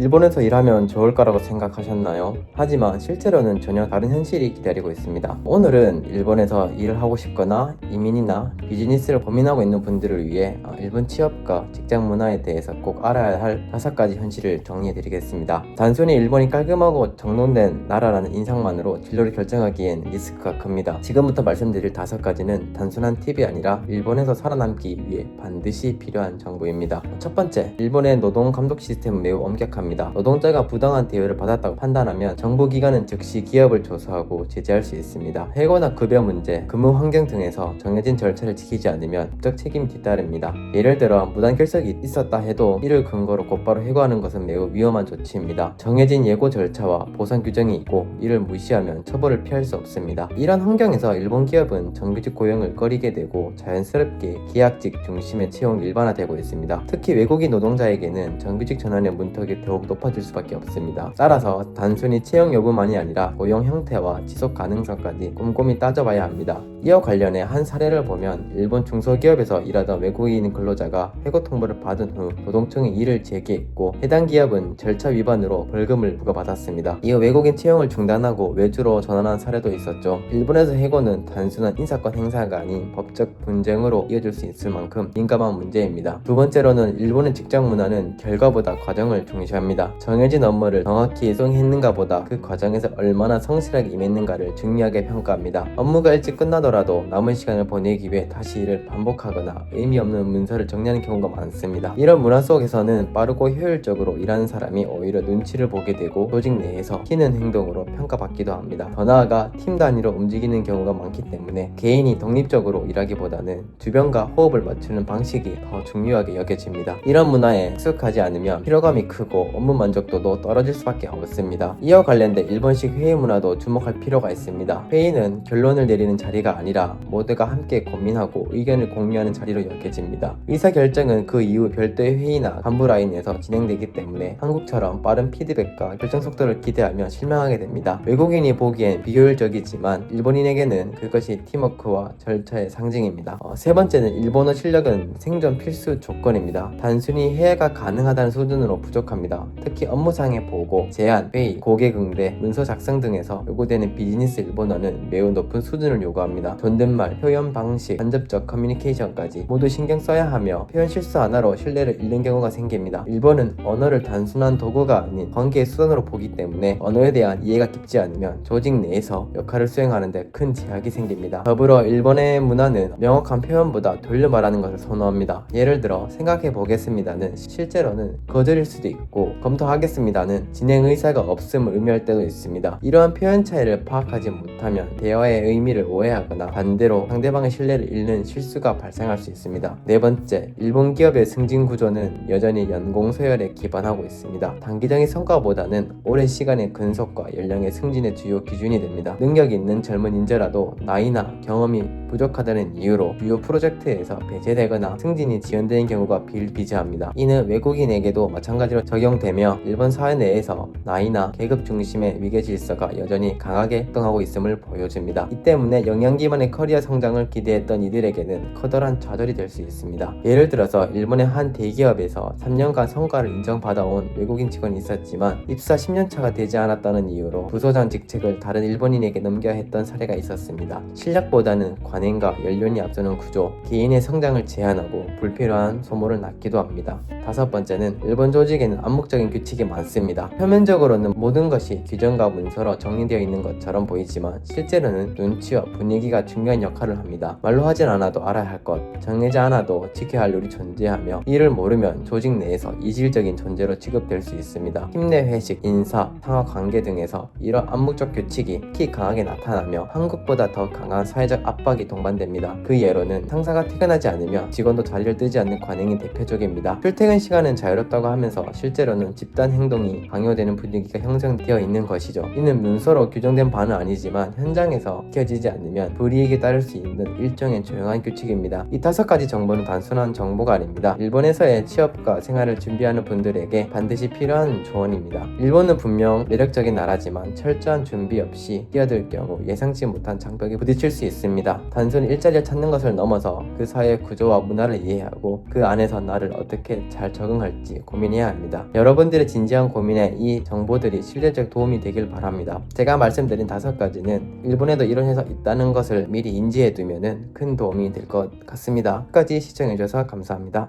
일본에서 일하면 좋을 거라고 생각하셨나요? 하지만 실제로는 전혀 다른 현실이 기다리고 있습니다. 오늘은 일본에서 일을 하고 싶거나 이민이나 비즈니스를 고민하고 있는 분들을 위해 어, 일본 취업과 직장 문화에 대해서 꼭 알아야 할 다섯 가지 현실을 정리해 드리겠습니다. 단순히 일본이 깔끔하고 정돈된 나라라는 인상만으로 진로를 결정하기엔 리스크가 큽니다. 지금부터 말씀드릴 다섯 가지는 단순한 팁이 아니라 일본에서 살아남기 위해 반드시 필요한 정보입니다. 첫 번째, 일본의 노동 감독 시스템은 매우 엄격합니다. 노동자가 부당한 대우를 받았다고 판단하면 정부기관은 즉시 기업을 조사하고 제재할 수 있습니다. 해고나 급여 문제, 근무 환경 등에서 정해진 절차를 지키지 않으면 법적 책임이 뒤따릅니다. 예를 들어 무단 결석이 있었다 해도 이를 근거로 곧바로 해고하는 것은 매우 위험한 조치입니다. 정해진 예고 절차와 보상 규정이 있고 이를 무시하면 처벌을 피할 수 없습니다. 이런 환경에서 일본 기업은 정규직 고용을 꺼리게 되고 자연스럽게 계약직 중심의 채용이 일반화되고 있습니다. 특히 외국인 노동자에게는 정규직 전환의 문턱이 더욱 높아질 수밖에 없습니다. 따라서 단순히 채용 여부만이 아니라 고용 형태와 지속 가능성까지 꼼꼼히 따져봐야 합니다. 이와 관련해 한 사례를 보면 일본 중소기업에서 일하던 외국인 근로자가 해고 통보를 받은 후 노동청에 이를 제기했고 해당 기업은 절차 위반으로 벌금을 부과받았습니다. 이후 외국인 채용을 중단하고 외주로 전환한 사례도 있었죠. 일본에서 해고는 단순한 인사권 행사가 아닌 법적 분쟁으로 이어질 수 있을 만큼 민감한 문제입니다. 두 번째로는 일본의 직장 문화는 결과보다 과정을 중시합니다. 정해진 업무를 정확히 수행했는가 보다 그 과정에서 얼마나 성실하게 임했는가를 중요하게 평가합니다. 업무가 일찍 끝나더라도 남은 시간을 보내기 위해 다시 일을 반복하거나 의미 없는 문서를 정리하는 경우가 많습니다. 이런 문화 속에서는 빠르고 효율적으로 일하는 사람이 오히려 눈치를 보게 되고 조직 내에서 튀는 행동으로 평가받기도 합니다. 더 나아가 팀 단위로 움직이는 경우가 많기 때문에 개인이 독립적으로 일하기보다는 주변과 호흡을 맞추는 방식이 더 중요하게 여겨집니다. 이런 문화에 익숙하지 않으면 피로감이 크고 업무 만족도도 떨어질 수밖에 없습니다. 이와 관련된 일본식 회의 문화도 주목할 필요가 있습니다. 회의는 결론을 내리는 자리가 아니라 모두가 함께 고민하고 의견을 공유하는 자리로 여겨집니다. 의사결정은 그 이후 별도의 회의나 간부 라인에서 진행되기 때문에 한국처럼 빠른 피드백과 결정 속도를 기대하며 실망하게 됩니다. 외국인이 보기엔 비효율적이지만 일본인에게는 그것이 팀워크와 절차의 상징입니다. 어, 세 번째는 일본어 실력은 생존 필수 조건입니다. 단순히 해외가 가능하다는 수준으로 부족합니다. 특히 업무상의 보고, 제안, 회의, 고객 응대, 문서 작성 등에서 요구되는 비즈니스 일본어는 매우 높은 수준을 요구합니다. 존댓말, 표현 방식, 간접적 커뮤니케이션까지 모두 신경 써야 하며 표현 실수 하나로 신뢰를 잃는 경우가 생깁니다. 일본은 언어를 단순한 도구가 아닌 관계의 수단으로 보기 때문에 언어에 대한 이해가 깊지 않으면 조직 내에서 역할을 수행하는데 큰 제약이 생깁니다. 더불어 일본의 문화는 명확한 표현보다 돌려 말하는 것을 선호합니다. 예를 들어 생각해 보겠습니다는 실제로는 거절일 수도 있고 검토하겠습니다는 진행 의사가 없음을 의미할 때도 있습니다. 이러한 표현 차이를 파악하지 못하면 대화의 의미를 오해하거나 반대로 상대방의 신뢰를 잃는 실수가 발생할 수 있습니다. 네 번째, 일본 기업의 승진 구조는 여전히 연공 서열에 기반하고 있습니다. 단기적인 성과보다는 오랜 시간의 근속과 연령의 승진의 주요 기준이 됩니다. 능력 있는 젊은 인재라도 나이나 경험이 부족하다는 이유로 주요 프로젝트에서 배제되거나 승진이 지연되는 경우가 비일비재합니다. 이는 외국인에게도 마찬가지로 적용되며 일본 사회 내에서 나이나 계급 중심의 위계 질서가 여전히 강하게 활동하고 있음을 보여줍니다. 이 때문에 영양 기반의 커리어 성장을 기대했던 이들에게는 커다란 좌절이 될 수 있습니다. 예를 들어서 일본의 한 대기업에서 3년간 성과를 인정받아온 외국인 직원이 있었지만 입사 10년 차가 되지 않았다는 이유로 부서장 직책을 다른 일본인에게 넘겨야 했던 사례가 있었습니다. 실력보다는 관 행과 연륜이 앞서는 구조, 개인의 성장을 제한하고 불필요한 소모를 낳기도 합니다. 다섯 번째는 일본 조직에는 암묵적인 규칙이 많습니다. 표면적으로는 모든 것이 규정과 문서로 정리되어 있는 것처럼 보이지만 실제로는 눈치와 분위기가 중요한 역할을 합니다. 말로 하진 않아도 알아야 할 것, 정해지 않아도 지켜야 할 룰이 존재하며 이를 모르면 조직 내에서 이질적인 존재로 취급될 수 있습니다. 팀내 회식, 인사, 상하 관계 등에서 이런 암묵적 규칙이 특히 강하게 나타나며 한국보다 더 강한 사회적 압박이 동반됩니다. 그 예로는 상사가 퇴근하지 않으며 직원도 자리를 뜨지 않는 관행이 대표적입니다. 출퇴근 시간은 자유롭다고 하면서 실제로는 집단 행동이 강요되는 분위기가 형성되어 있는 것이죠. 이는 문서로 규정된 바는 아니지만 현장에서 지켜지지 않으면 불이익에 따를 수 있는 일종의 조용한 규칙입니다. 이 다섯 가지 정보는 단순한 정보가 아닙니다. 일본에서의 취업과 생활을 준비하는 분들에게 반드시 필요한 조언입니다. 일본은 분명 매력적인 나라지만 철저한 준비 없이 뛰어들 경우 예상치 못한 장벽에 부딪힐 수 있습니다. 단순히 일자리를 찾는 것을 넘어서 그 사회의 구조와 문화를 이해하고 그 안에서 나를 어떻게 잘 적응할지 고민해야 합니다. 여러 여러분들의 진지한 고민에 이 정보들이 실질적 도움이 되길 바랍니다. 제가 말씀드린 다섯 가지는 일본에도 이런 회사 있다는 것을 미리 인지해 두면 큰 도움이 될 것 같습니다. 끝까지 시청해 주셔서 감사합니다.